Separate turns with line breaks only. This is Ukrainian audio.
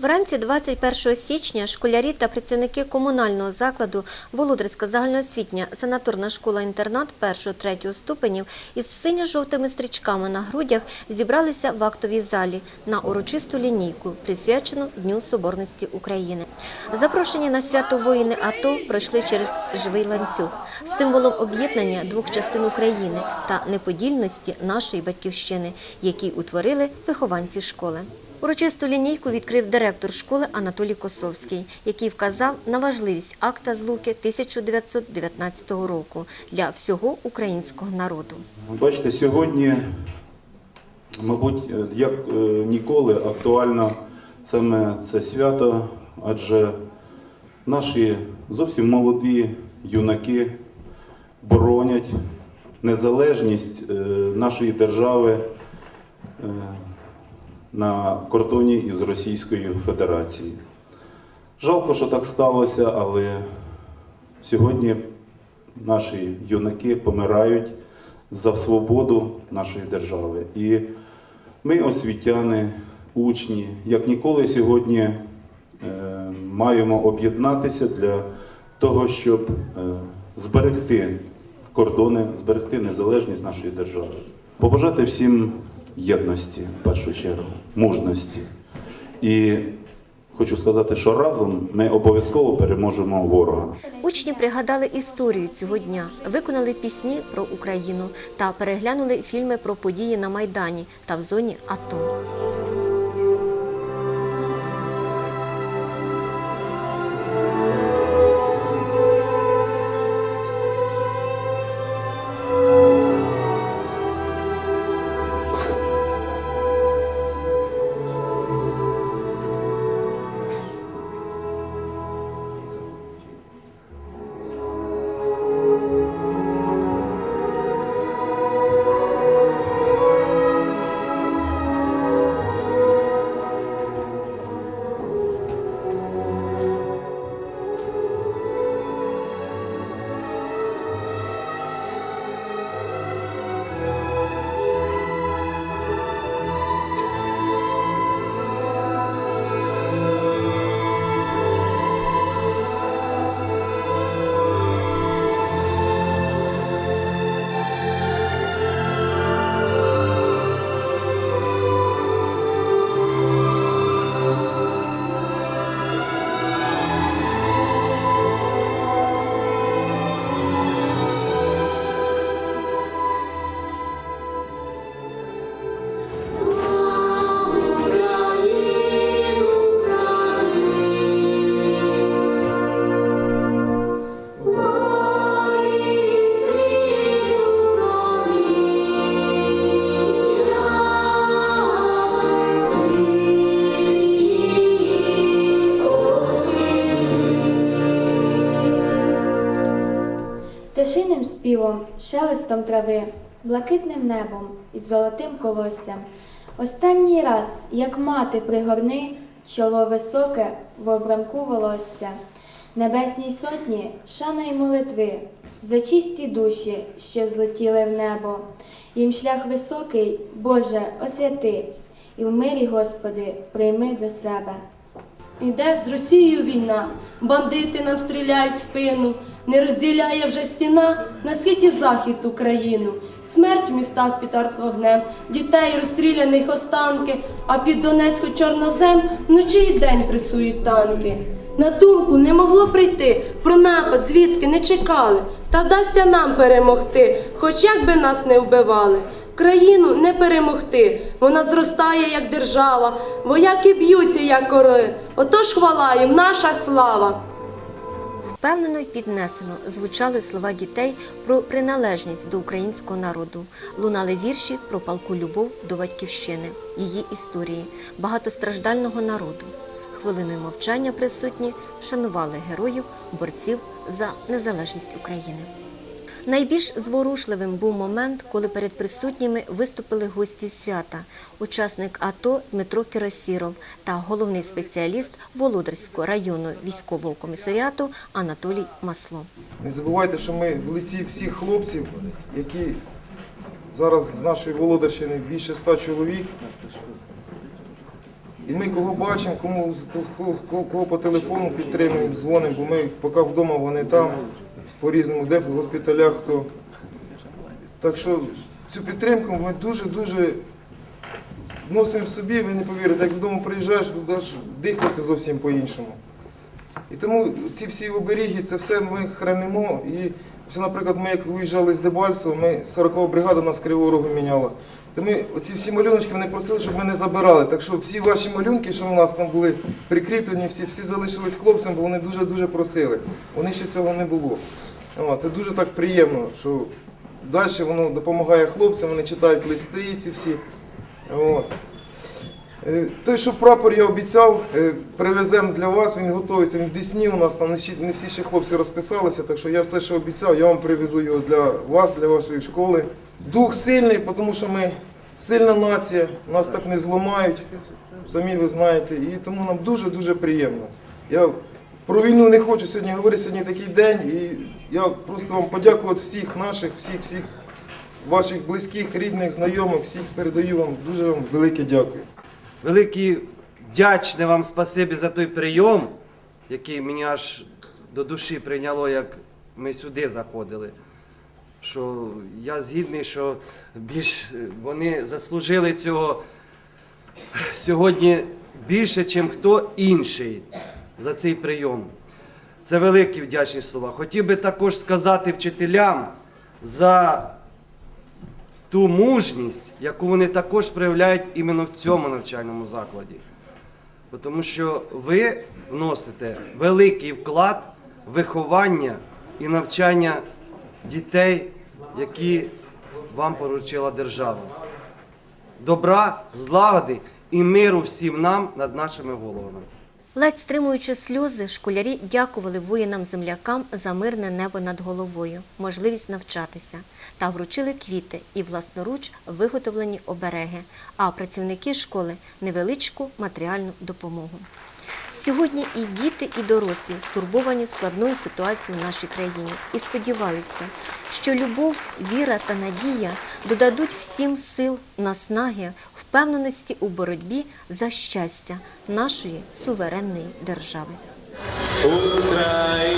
Вранці 21 січня школярі та працівники комунального закладу Володарська загальноосвітня санаторна школа-інтернат 1-3 ступенів із синьо-жовтими стрічками на грудях зібралися в актовій залі на урочисту лінійку, присвячену Дню Соборності України. Запрошені на свято воїни АТО пройшли через живий ланцюг, символом об'єднання двох частин України та неподільності нашої батьківщини, які утворили вихованці школи. Урочисту лінійку відкрив директор школи Анатолій Косовський, який вказав на важливість акта злуки 1919 року для всього українського народу.
Бачите, сьогодні, мабуть, як е, ніколи актуально саме це свято, адже наші зовсім молоді юнаки боронять незалежність е, нашої держави е, на кордоні із Російською Федерацією. Жалко, що так сталося, але сьогодні наші юнаки помирають за свободу нашої держави. І ми, освітяни, учні, як ніколи сьогодні е, маємо об'єднатися для того, щоб е, зберегти кордони, зберегти незалежність нашої держави. Побажати всім єдності, в першу чергу, мужності. І хочу сказати, що разом ми обов'язково переможемо ворога.
Учні пригадали історію цього дня, виконали пісні про Україну та переглянули фільми про події на Майдані та в зоні АТО.
Пташиним співом, шелестом трави, блакитним небом і золотим колоссям. Останній раз, як мати пригорни, чоло високе в обрамку волосся. Небесній сотні шана й молитви, за чисті душі, що злетіли в небо. Їм шлях високий, Боже, освяти, і в мирі, Господи, прийми до себе.
Іде з Росією війна, бандити нам стріляють в спину, не розділяє вже стіна на схід захід Україну. Смерть в містах під артвогнем, дітей розстріляних останки, а під Донецьку чорнозем вночі і день пресують танки. На думку не могло прийти про напад, звідки не чекали, та вдасться нам перемогти, хоч як би нас не вбивали. Країну не перемогти, вона зростає як держава, вояки б'ються, як орли. Отож хвала їм, наша слава.
Впевнено й піднесено звучали слова дітей про приналежність до українського народу. Лунали вірші про палку любов до батьківщини, її історії, багатостраждального народу. Хвилиною мовчання присутні шанували героїв, борців за незалежність України. Найбільш зворушливим був момент, коли перед присутніми виступили гості свята, учасник АТО Дмитро Кіросіров та головний спеціаліст Володарського районного військового комісаріату Анатолій Масло.
Не забувайте, що ми в лиці всіх хлопців, які зараз з нашої Володарщини більше ста чоловік, І ми кого бачимо, кому кого, кого по телефону підтримуємо, дзвонимо, бо ми поки вдома, вони там, по-різному, де в госпіталях, хто. Так що цю підтримку ми дуже-дуже носимо в собі, ви не повірите, як додому приїжджаєш, будеш дихати зовсім по-іншому. І тому ці всі оберіги, це все ми хранимо. І ось, наприклад, ми як виїжджали з Дебальцева, ми 40-га бригада нас Кривого Рогу міняла. То ми оці всі малюночки вони просили, щоб ми не забирали. Так що всі ваші малюнки, що у нас там були прикріплені, всі, всі залишились хлопцям, бо вони дуже-дуже просили. Вони ще цього не було. Це дуже так приємно, що далі воно допомагає хлопцям, вони читають листи ці всі. От. Е, Той, що прапор я обіцяв, е, привеземо для вас, він готується, він в Десні у нас, там не всі ще хлопці розписалися, так що я те, що обіцяв, я вам привезу його для вас, для вашої школи. Дух сильний, тому що ми сильна нація, нас так не зламають, самі ви знаєте, і тому нам дуже-дуже приємно. Я про війну не хочу сьогодні говорити, сьогодні такий день, і я просто вам подякувати всіх наших, всіх, всіх ваших близьких, рідних, знайомих, всіх передаю вам дуже вам велике дякую.
Велике вдячне вам спасибі за той прийом, який мені аж до душі прийняло, як ми сюди заходили. Що я згідний, що більш вони заслужили цього сьогодні більше, ніж хто інший за цей прийом. Це великі вдячні слова. Хотів би також сказати вчителям за ту мужність, яку вони також проявляють іменно в цьому навчальному закладі. Тому що ви вносите великий вклад в виховання і навчання дітей, які вам поручила держава. Добра, злагоди і миру всім нам над нашими головами.
Ледь стримуючи сльози, школярі дякували воїнам-землякам за мирне небо над головою, можливість навчатися та вручили квіти і власноруч виготовлені обереги, а працівники школи невеличку матеріальну допомогу. Сьогодні і діти, і дорослі стурбовані складною ситуацією в нашій країні і сподіваються, що любов, віра та надія додадуть всім сил, наснаги, впевненості у боротьбі за щастя нашої суверенної держави.
Україна.